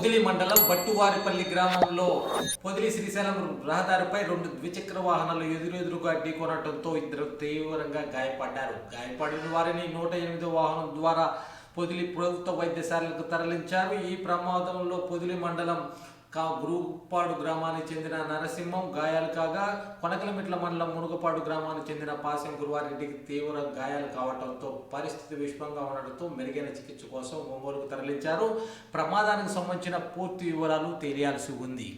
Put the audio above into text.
పొదిలి మండలం బట్టువారిపల్లి గ్రామంలో పొదిలి శ్రీశైలం రహదారిపై రెండు ద్విచక్ర వాహనాలు ఎదురెదురుగా ఢీకొనడంతో ఇద్దరు తీవ్రంగా గాయపడ్డారు. గాయపడిన వారిని నూట ఎనిమిదో వాహనం ద్వారా పొదిలి ప్రభుత్వ వైద్యశాలకు తరలించారు. ఈ ప్రమాదంలో పొదిలి మండలం కా గురుపాడు గ్రామానికి చెందిన నరసింహం గాయాలు కాగా కొనకలమిట్ల మండలం మునుగపాడు గ్రామానికి చెందిన పాసెం గురువారెడ్డికి తీవ్ర గాయాలు కావడంతో పరిస్థితి విషమంగా ఉండడంతో మెరుగైన చికిత్స కోసం ఒంగోలుకు తరలించారు. ప్రమాదానికి సంబంధించిన పూర్తి వివరాలు తెలియాల్సి ఉంది.